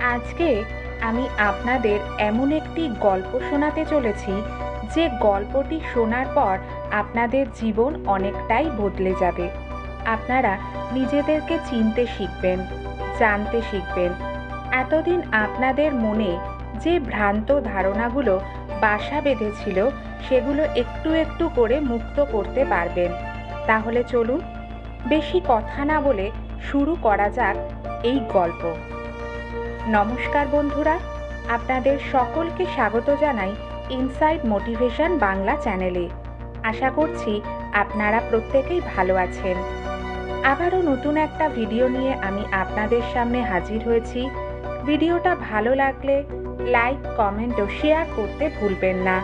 আজকে আমি আপনাদের এমন একটি গল্প শোনাতে চলেছি, যে গল্পটি শোনার পর আপনাদের জীবন অনেকটাই বদলে যাবে। আপনারা নিজেদেরকে চিনতে শিখবেন, জানতে শিখবেন। এতদিন আপনাদের মনে যে ভ্রান্ত ধারণাগুলো বাসা বেঁধেছিল, সেগুলো একটু একটু করে মুক্ত করতে পারবেন। তাহলে চলুন, বেশি কথা না বলে শুরু করা যাক এই গল্প। নমস্কার বন্ধুরা, আপনাদের সকলকে স্বাগত জানাই ইনসাইড মোটিভেশন বাংলা চ্যানেলে। আশা করছি আপনারা প্রত্যেকেই ভালো আছেন। আবারও নতুন একটা ভিডিও নিয়ে আমি আপনাদের সামনে হাজির হয়েছি। ভিডিওটা ভালো লাগলে লাইক, কমেন্ট ও শেয়ার করতে ভুলবেন না।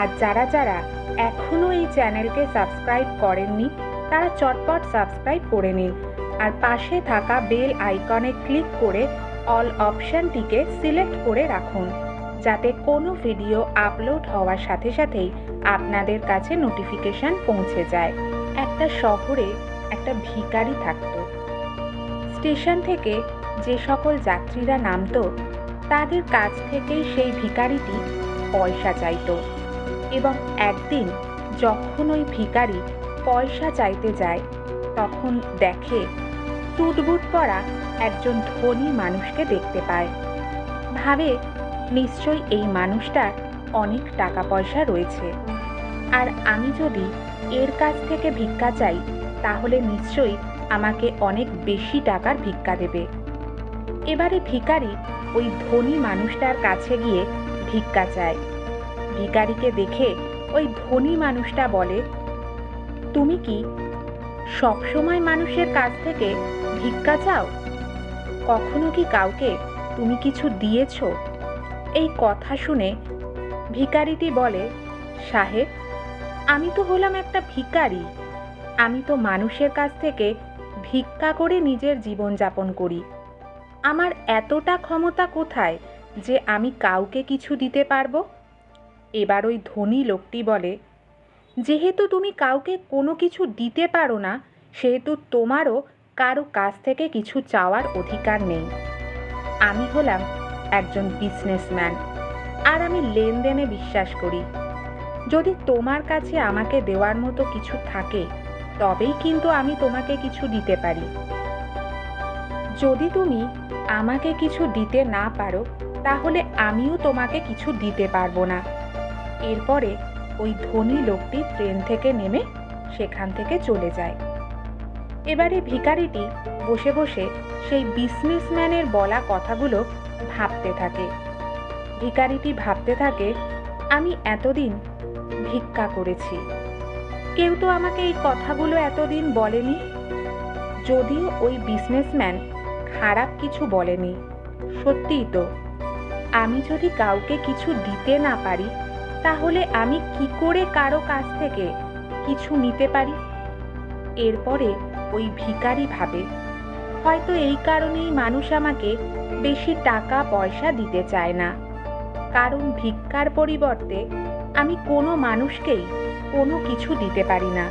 আর যারা যারা এখনও এই চ্যানেলকে সাবস্ক্রাইব করেননি, তারা চটপট সাবস্ক্রাইব করে নিন। আর পাশে থাকা বেল আইকনে ক্লিক করে অল অপশানটিকে সিলেক্ট করে রাখুন, যাতে কোনো ভিডিও আপলোড হওয়ার সাথে সাথেই আপনাদের কাছে নোটিফিকেশন পৌঁছে যায়। একটা শহরে একটা ভিখারি থাকতো। স্টেশন থেকে যে সকল যাত্রীরা নামতো, তাদের কাছ থেকেই সেই ভিখারিটি পয়সা চাইতো। এবং একদিন যখন ওই ভিখারি পয়সা চাইতে যায়, তখন দেখে টুটবুট পরা একজন ধনী মানুষকে দেখতে পায়। ভাবে, নিশ্চয়ই এই মানুষটার অনেক টাকা পয়সা রয়েছে। আর আমি যদি এর কাছ থেকে ভিক্ষা চাই, তাহলে নিশ্চয়ই আমাকে অনেক বেশি টাকার ভিক্ষা দেবে। এবারে ভিকারি ওই ধনী মানুষটার কাছে গিয়ে ভিক্ষা চায়। ভিকারিকে দেখে ওই ধনী মানুষটা বলে, তুমি কি সবসময় মানুষের কাছ থেকে ভিক্ষা চাও? কখনো কি কাউকে তুমি কিছু দিয়েছ? এই কথা শুনে ভিকারিটি বলে, সাহেব, আমি তো হলাম একটা ভিখারি। আমি তো মানুষের কাছ থেকে ভিক্ষা করে নিজের জীবনযাপন করি। আমার এতটা ক্ষমতা কোথায় যে আমি কাউকে কিছু দিতে পারব? এবার ওই ধনী লোকটি বলে যেহেতু তুমি কাউকে কোনো কিছু দিতে পারো না, সেহেতু তোমারও কারও কাছ থেকে কিছু চাওয়ার অধিকার নেই। আমি হলাম একজন বিজনেসম্যান আর আমি লেনদেনে বিশ্বাস করি। যদি তোমার কাছে আমাকে দেওয়ার মতো কিছু থাকে, তবেই কিন্তু আমি তোমাকে কিছু দিতে পারি। যদি তুমি আমাকে কিছু দিতে না পারো, তাহলে আমিও তোমাকে কিছু দিতে পারব না। এরপরে ওই ধনী লোকটি ট্রেন থেকে নেমে সেখান থেকে চলে যায়। এবারে ভিখারিটি বসে বসে সেই বিজনেসম্যানের বলা কথাগুলো ভাবতে থাকে। ভিখারিটি ভাবতে থাকে, আমি এতদিন ভিক্ষা করেছি। কেউ তো আমাকে এই কথাগুলো এতদিন বলেনি। যদিও ওই বিজনেসম্যান খারাপ কিছু বলেনি। সত্যিই তো, আমি যদি কাউকে কিছু দিতে না পারি তাহলে আমি কি করে কারও কাছ থেকে কিছু নিতে পারি? এরপরে ওই ভিখারি ভাবে, হয়তো এই কারণেই মানুষ আমাকে বেশি টাকা পয়সা দিতে চায় না। কারণ ভিক্ষার পরিবর্তে আমি কোনো মানুষকেই কোনো কিছু দিতে পারি না।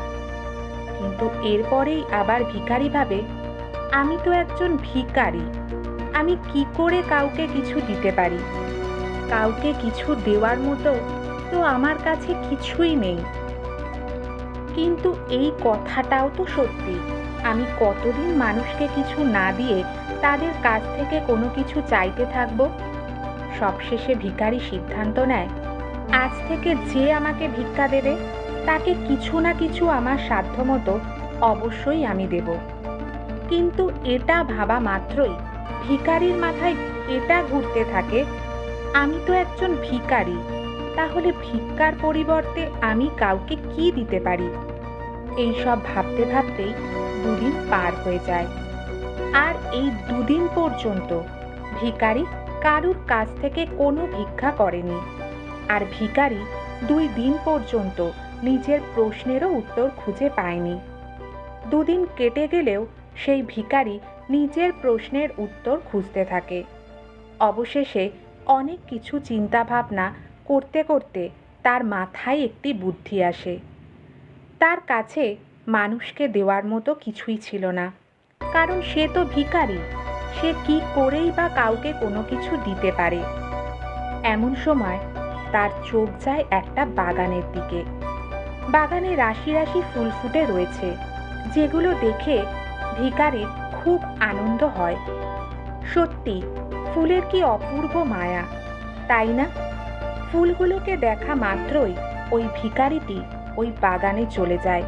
কিন্তু এরপরেই আবার ভিখারি ভাবে, আমি তো একজন ভিখারি। আমি কি করে কাউকে কিছু দিতে পারি? কাউকে কিছু দেওয়ার মতো তো আমার কাছে কিছুই নেই। কিন্তু এই কথাটাও তো সত্যি। আমি কতদিন মানুষকে কিছু না দিয়ে তাদের কাছ থেকে কোনো কিছু চাইতে থাকব? সবশেষে ভিখারি সিদ্ধান্ত নেয়, আজ থেকে যে আমাকে ভিক্ষা দেবে, তাকে কিছু না কিছু আমার সাধ্যমতো অবশ্যই আমি দেব। কিন্তু এটা ভাবা মাত্রই ভিখারির মাথায় এটা ঘুরতে থাকে, আমি তো একজন ভিখারি। তাহলে ভিক্ষার পরিবর্তে আমি কাউকে কি দিতে পারি? এই সব ভাবতে ভাবতেই দুদিন পার হয়ে যায়। আর এই দুদিন পর্যন্ত ভিকারি কারুর কাছ থেকে কোনো ভিক্ষা করেনি। আর ভিখারি দুই দিন পর্যন্ত নিজের প্রশ্নেরও উত্তর খুঁজে পায়নি। দুদিন কেটে গেলেও সেই ভিকারি নিজের প্রশ্নের উত্তর খুঁজতে থাকে। অবশেষে অনেক কিছু চিন্তাভাবনা করতে করতে তার মাথায় একটি বুদ্ধি আসে। তার কাছে মানুষকে দেওয়ার মতো কিছুই ছিল না। কারণ সে তো ভিখারি, সে কি করেই বা কাউকে কোনো কিছু দিতে পারে। এমন সময় তার চোখ যায় একটা বাগানের দিকে। বাগানে রাশি রাশি ফুল ফুটে রয়েছে, যেগুলো দেখে ভিকারির খুব আনন্দ হয়। সত্যি, ফুলের কি অপূর্ব মায়া, তাই না? ফুলগুলোকে দেখা মাত্রই ওই ভিখারিটি ওই বাগানে চলে যায়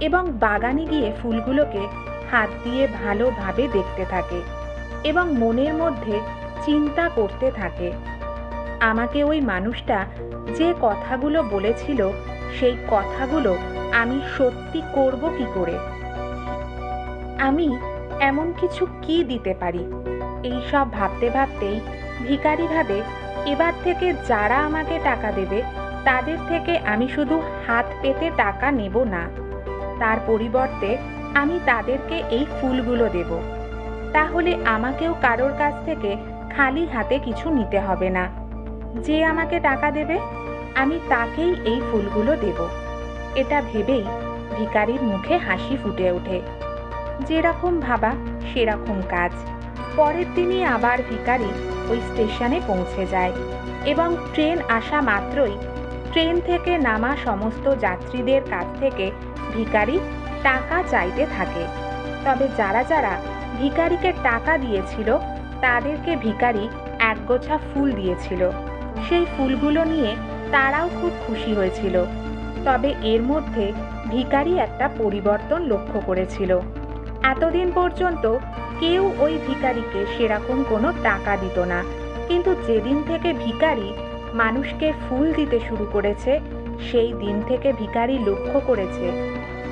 এবং বাগানে গিয়ে ফুলগুলোকে হাত দিয়ে ভালোভাবে দেখতে থাকে এবং মনের মধ্যে চিন্তা করতে থাকে। আমাকে ওই মানুষটা যে কথাগুলো বলেছিল, সেই কথাগুলো আমি সত্যি করব কি করে? আমি এমন কিছু কি দিতে পারি? এই সব ভাবতে ভাবতেই ভিখারি ভাবে এবার থেকে যারা আমাকে টাকা দেবে, তাদের থেকে আমি শুধু হাত পেতে টাকা নেব না। তার পরিবর্তে আমি তাদেরকে এই ফুলগুলো দেব। তাহলে আমাকেও কারোর কাছ থেকে খালি হাতে কিছু নিতে হবে না। যে আমাকে টাকা দেবে, আমি তাকেই এই ফুলগুলো দেব। এটা ভেবেই ভিখারির মুখে হাসি ফুটে ওঠে। যেরকম ভাবা, সেরকম কাজ। পরের দিনই আবার ভিখারি ওই স্টেশনে পৌঁছে যায় এবং ট্রেন আসা মাত্রই ট্রেন থেকে নামা সমস্ত যাত্রীদের কাছ থেকে ভিখারি টাকা চাইতে থাকে। তবে যারা যারা ভিখারিকে টাকা দিয়েছিল, তাদেরকে ভিখারি একগোছা ফুল দিয়েছিল। সেই ফুলগুলো নিয়ে তারাও খুব খুশি হয়েছিল। তবে এর মধ্যে ভিখারি একটা পরিবর্তন লক্ষ্য করেছিল। এতদিন পর্যন্ত কেউ ওই ভিখারিকে সেরকম কোনো টাকা দিত না। কিন্তু যেদিন থেকে ভিখারি মানুষকে ফুল দিতে শুরু করেছে, সেই দিন থেকে ভিখারি লক্ষ্য করেছে,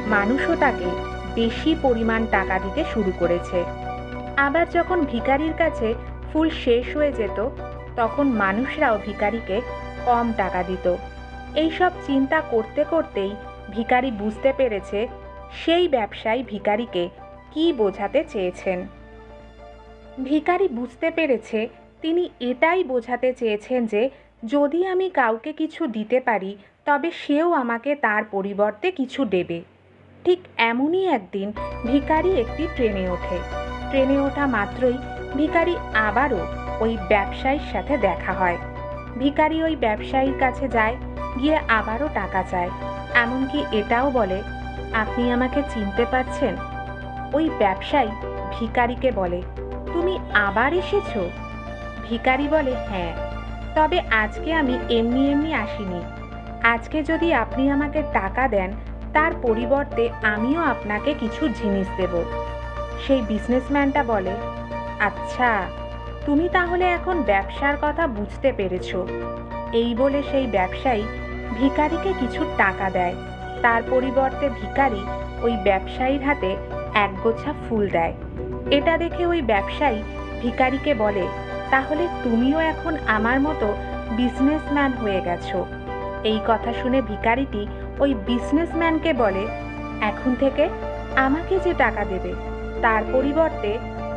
মানুষও তাকে বেশি পরিমাণ টাকা দিতে শুরু করেছে। আবার যখন ভিখারির কাছে ফুল শেষ হয়ে যেত, তখন মানুষরাও ভিখারিকে কম টাকা দিত। এইসব চিন্তা করতে করতেই ভিখারি বুঝতে পেরেছে, সেই ব্যবসায়ী ভিখারিকে কি বোঝাতে চেয়েছেন? ভিখারি বুঝতে পেরেছে তিনি এটাই বোঝাতে চেয়েছেন যে, যদি আমি কাউকে কিছু দিতে পারি, তবে সেও আমাকে তার পরিবর্তে কিছু দেবে। ঠিক এমনই একদিন ভিখারি একটি ট্রেনে ওঠে। ট্রেনে ওঠা মাত্রই ভিখারি আবারও ওই ব্যবসায়ীর সাথে দেখা হয়। ভিখারি ওই ব্যবসায়ীর কাছে যায়, গিয়ে আবারও টাকা চায়। এমনকি এটাও বলে, আপনি আমাকে চিনতে পারছেন? ওই ব্যবসায়ী ভিকারিকে বলে, তুমি আবার এসেছ? ভিখারি বলে হ্যাঁ তবে আজকে আমি এমনি এমনি আসিনি। আজকে যদি আপনি আমাকে টাকা দেন, তার পরিবর্তে আমিও আপনাকে কিছু জিনিস দেব। সেই বিজনেসম্যানটা বলে আচ্ছা তুমি তাহলে এখন ব্যবসার কথা বুঝতে পেরেছ। এই বলে সেই ব্যবসায়ী ভিখারিকে কিছু টাকা দেয়। তার পরিবর্তে ভিখারি ওই ব্যবসায়ীর হাতে একগোছা ফুল দেয়। এটা দেখে ওই ব্যবসায়ী ভিখারিকে বলে, তাহলে তুমিও এখন আমার মতো বিজনেসম্যান হয়ে গেছো? এই কথা শুনে ভিখারিটি ওই বিজনেসম্যানকে বলে, এখন থেকে আমাকে যে টাকা দেবে, তার পরিবর্তে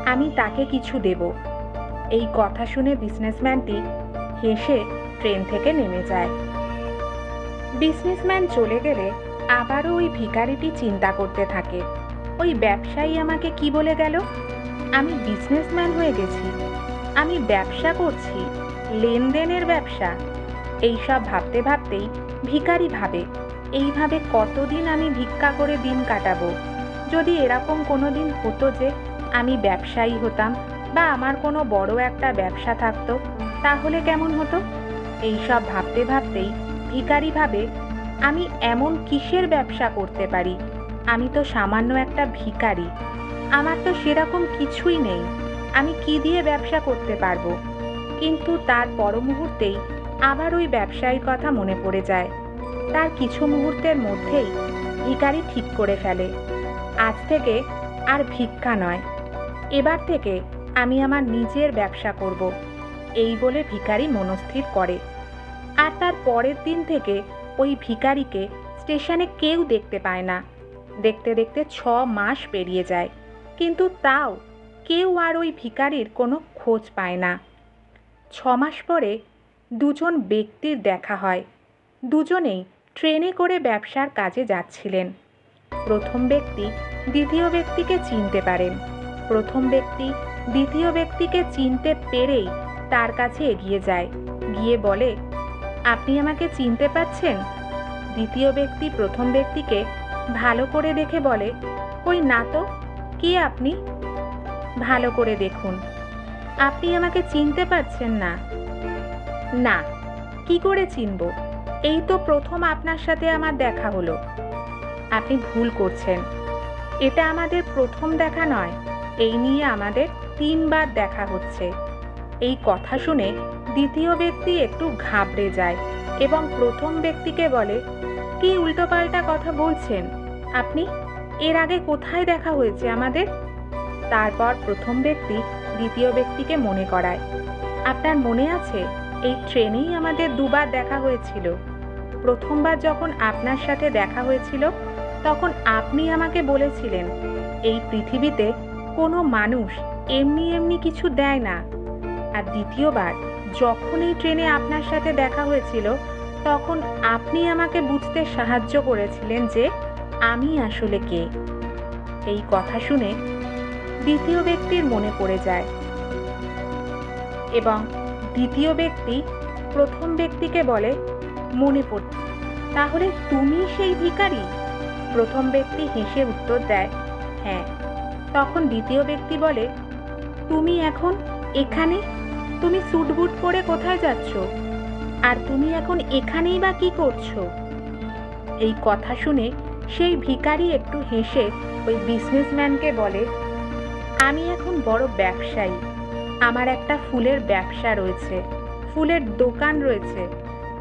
আমি তাকে কিছু দেব। এই কথা শুনে বিজনেসম্যানটি হেসে ট্রেন থেকে নেমে যায়। বিজনেসম্যান চলে গেলে আবারও ওই ভিখারিটি চিন্তা করতে থাকে। ওই ব্যবসায়ী আমাকে কি বলে গেল? আমি বিজনেসম্যান হয়ে গেছি। আমি ব্যবসা করছি, লেনদেনের ব্যবসা। এইসব ভাবতে ভাবতেই ভিখারি ভাবে, এইভাবে কতদিন আমি ভিক্ষা করে দিন কাটাবো? যদি এরকম কোনো দিন হতো যে আমি ব্যবসায়ী হতাম বা আমার কোনো বড় একটা ব্যবসা থাকতো, তাহলে কেমন হতো? এইসব ভাবতে ভাবতেই ভিখারি ভাবে, আমি এমন কিসের ব্যবসা করতে পারি? আমি তো সামান্য একটা ভিখারি। আমার তো সেরকম কিছুই নেই। আমি কি দিয়ে ব্যবসা করতে পারব? কিন্তু তার পর মুহূর্তেই আবার ওই ব্যবসায়ীর কথা মনে পড়ে যায়। তার কিছু মুহূর্তের মধ্যেই ভিখারি ঠিক করে ফেলে। আজ থেকে আর ভিক্ষা নয়। এবার থেকে আমি আমার নিজের ব্যবসা করব। এই বলে ভিখারি মনস্থির করে। আর তার পরের দিন থেকে ওই ভিখারিকে স্টেশনে কেউ দেখতে পায় না। দেখতে দেখতে ছ মাস পেরিয়ে যায়। কিন্তু তাও কেউ আর ওই ভিকারির কোনো খোঁজ পায় না। ছ মাস পরে দুজন ব্যক্তির দেখা হয়। দুজনেই ট্রেনে করে ব্যবসার কাজে যাচ্ছিলেন। প্রথম ব্যক্তি দ্বিতীয় ব্যক্তিকে চিনতে পারেন। প্রথম ব্যক্তি দ্বিতীয় ব্যক্তিকে চিনতে পেরেই তার কাছে এগিয়ে যায়। গিয়ে বলে, আপনি আমাকে চিনতে পারছেন? দ্বিতীয় ব্যক্তি প্রথম ব্যক্তিকে ভালো করে দেখে বলে কই না তো, কে আপনি? ভালো করে দেখুন। আপনি আমাকে চিনতে পারছেন না। না, কি করে চিনব? এই তো প্রথম আপনার সাথে আমার দেখা হলো। আপনি ভুল করছেন। এটা আমাদের প্রথম দেখা নয়, এই নিয়ে আমাদের তিনবার দেখা হচ্ছে। এই কথা শুনে দ্বিতীয় ব্যক্তি একটু ঘাবড়ে যায় এবং প্রথম ব্যক্তিকে বলে কি উল্টোপাল্টা কথা বলছেন? আপনি? এর আগে কোথায় দেখা হয়েছে আমাদের? তারপর প্রথম ব্যক্তি দ্বিতীয় ব্যক্তিকে মনে করায়। আপনার মনে আছে? এই ট্রেনেই আমাদের দুবার দেখা হয়েছিল। প্রথমবার যখন আপনার সাথে দেখা হয়েছিল, তখন আপনি আমাকে বলেছিলেন, এই পৃথিবীতে কোনো মানুষ এমনি এমনি কিছু দেয় না। আর দ্বিতীয়বার, যখন এই ট্রেনে আপনার সাথে দেখা হয়েছিল তখন আপনি আমাকে বুঝতে সাহায্য করেছিলেন যে আমি আসলে কে। এই কথা শুনে দ্বিতীয় ব্যক্তির মনে পড়ে যায়। এবং দ্বিতীয় ব্যক্তি প্রথম ব্যক্তিকে বলে, মনে পড় তাহলে তুমি সেই ভিখারি? প্রথম ব্যক্তি হেসে উত্তর দেয় হ্যাঁ। তখন দ্বিতীয় ব্যক্তি বলে, তুমি এখন এখানে? তুমি স্যুটবুট পরে কোথায় যাচ্ছ? আর তুমি এখন এখানেই বা কি করছ? এই কথা শুনে সেই ভিখারি একটু হেসে ওই বিজনেসম্যানকে বলে, আমি এখন বড় ব্যবসায়ী। আমার একটা ফুলের ব্যবসা রয়েছে, ফুলের দোকান রয়েছে,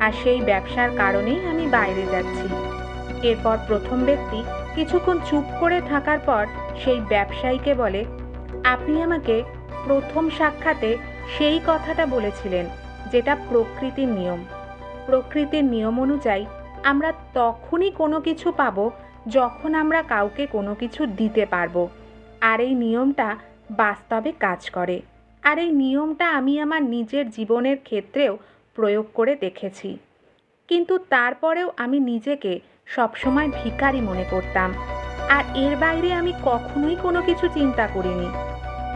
আর সেই ব্যবসার কারণেই আমি বাইরে যাচ্ছি। এরপর প্রথম ব্যক্তি কিছুক্ষণ চুপ করে থাকার পর সেই ব্যবসায়ীকে বলে, আপনি আমাকে প্রথম সাক্ষাতে সেই কথাটা বলেছিলেন। যেটা প্রকৃতির নিয়ম। প্রকৃতির নিয়ম অনুযায়ী আমরা তখনই কোনো কিছু পাব যখন আমরা কাউকে কোনো কিছু দিতে পারব। আর এই নিয়মটা বাস্তবে কাজ করে। আর এই নিয়মটা আমি আমার নিজের জীবনের ক্ষেত্রেও প্রয়োগ করে দেখেছি। কিন্তু তারপরেও আমি নিজেকে সবসময় ভিখারি মনে করতাম। আর এর বাইরে আমি কখনোই কোনো কিছু চিন্তা করিনি।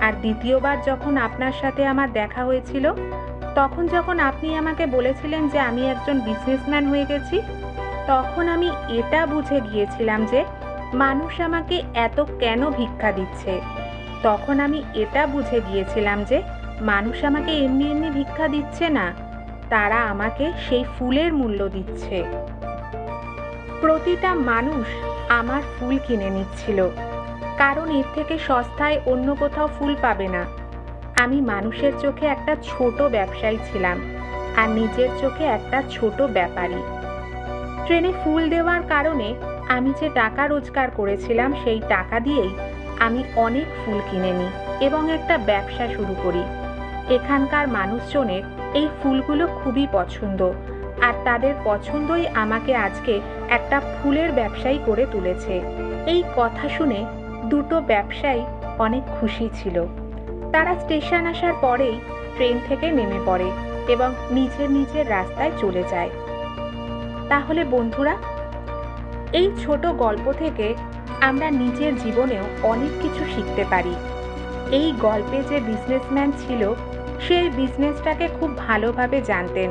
আর দ্বিতীয়বার যখন আপনার সাথে আমার দেখা হয়েছিল তখন যখন আপনি আমাকে বলেছিলেন যে আমি একজন বিজনেসম্যান হয়ে গেছি, তখন আমি এটা বুঝে গিয়েছিলাম যে মানুষ আমাকে এত কেন ভিক্ষা দিচ্ছে? তখন আমি এটা বুঝে গিয়েছিলাম যে মানুষ আমাকে এমনি এমনি ভিক্ষা দিচ্ছে না, তারা আমাকে সেই ফুলের মূল্য দিচ্ছে। প্রতিটা মানুষ আমার ফুল কিনে নিচ্ছিল, কারণ এর থেকে সস্তায় অন্য কোথাও ফুল পাবে না। আমি মানুষের চোখে একটা ছোট ব্যবসায়ী ছিলাম আর নিজের চোখে একটা ছোট ব্যাপারী। ট্রেনে ফুল দেওয়ার কারণে আমি যে টাকা রোজগার করেছিলাম সেই টাকা দিয়েই আমি অনেক ফুল কিনে নিই এবং একটা ব্যবসা শুরু করি। এখানকার মানুষজনের এই ফুলগুলো খুবই পছন্দ আর তাদের পছন্দই আমাকে আজকে একটা ফুলের ব্যবসায়ী করে তুলেছে। এই কথা শুনে দুটো ব্যবসায়ী অনেক খুশি ছিল। তারা স্টেশন আসার পরেই ট্রেন থেকে নেমে পড়ে এবং নিজের নিজের রাস্তায় চলে যায়। তাহলে বন্ধুরা, এই ছোট গল্প থেকে আমরা নিজের জীবনেও অনেক কিছু শিখতে পারি। এই গল্পে যে বিজনেসম্যান ছিল, সেই বিজনেসটাকে খুব ভালোভাবে জানতেন।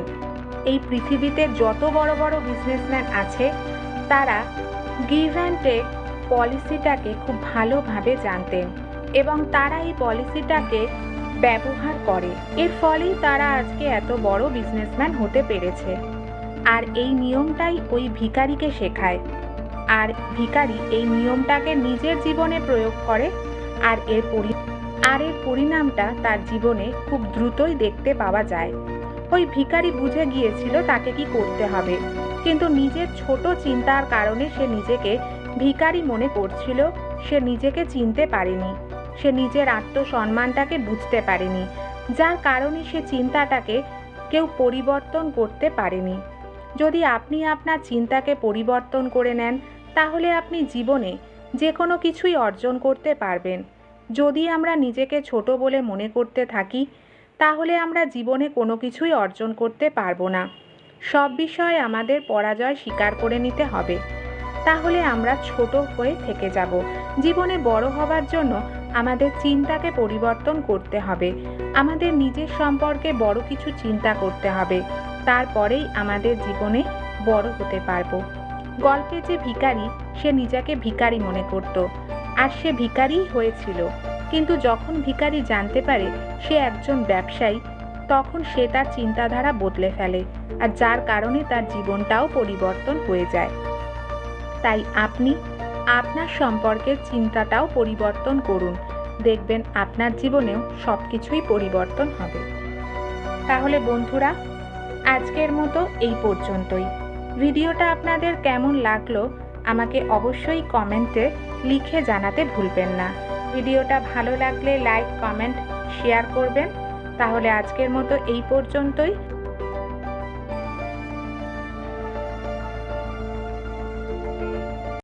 এই পৃথিবীতে যত বড় বড় বিজনেসম্যান আছে, তারা গিভ অ্যান্ড টেক পলিসিটাকে খুব ভালোভাবে জানতেন। এবং তারা এই পলিসিটাকে ব্যবহার করে। এর ফলেই তারা আজকে এত বড় বিজনেসম্যান হতে পেরেছে। আর এই নিয়মটাই ওই ভিখারিকে শেখায়। আর ভিখারি এই নিয়মটাকে নিজের জীবনে প্রয়োগ করে আর এর পরি আর এর পরিণামটা তার জীবনে খুব দ্রুতই দেখতে পাওয়া যায়। ওই ভিখারি বুঝে গিয়েছিল তাকে কি করতে হবে। কিন্তু নিজের ছোট চিন্তার কারণে সে নিজেকে ভিখারি মনে করছিল, সে নিজেকে চিনতে পারেনি। সে নিজের আত্মসম্মানটাকে বুঝতে পারেনি, যার কারণে সে চিন্তাটাকে কেউ পরিবর্তন করতে পারেনি। যদি আপনি আপনার চিন্তাকে পরিবর্তন করে নেন, তাহলে আপনি জীবনে যে কোনো কিছুই অর্জন করতে পারবেন। যদি আমরা নিজেকে ছোট বলে মনে করতে থাকি, তাহলে আমরা জীবনে কোনো কিছুই অর্জন করতে পারব না। সব বিষয়ে আমাদের পরাজয় স্বীকার করে নিতে হবে। তাহলে আমরা ছোট হয়ে থেকে যাব। জীবনে বড় হবার জন্য আমাদের চিন্তাকে পরিবর্তন করতে হবে। আমাদের নিজের সম্পর্কে বড় কিছু চিন্তা করতে হবে। তারপরেই আমাদের জীবনে বড় হতে পারব। গল্পে যে ভিখারি, সে নিজেকে ভিখারি মনে করত। আর সে ভিখারিই হয়েছিল। কিন্তু যখন ভিখারি জানতে পারে সে একজন ব্যবসায়ী, তখন সে তার চিন্তাধারা বদলে ফেলে আর যার কারণে তার জীবনটাও পরিবর্তন হয়ে যায়। তাই আপনি আপনার সম্পর্কের চিন্তাটাও পরিবর্তন করুন। দেখবেন আপনার জীবনেও সব কিছুই পরিবর্তন হবে। তাহলে বন্ধুরা, আজকের মতো এই পর্যন্তই। ভিডিওটা আপনাদের কেমন লাগল, আমাকে অবশ্যই কমেন্টে লিখে জানাতে ভুলবেন না। ভিডিওটা ভালো লাগলে লাইক, কমেন্ট, শেয়ার করবেন। তাহলে আজকের মতো এই পর্যন্তই।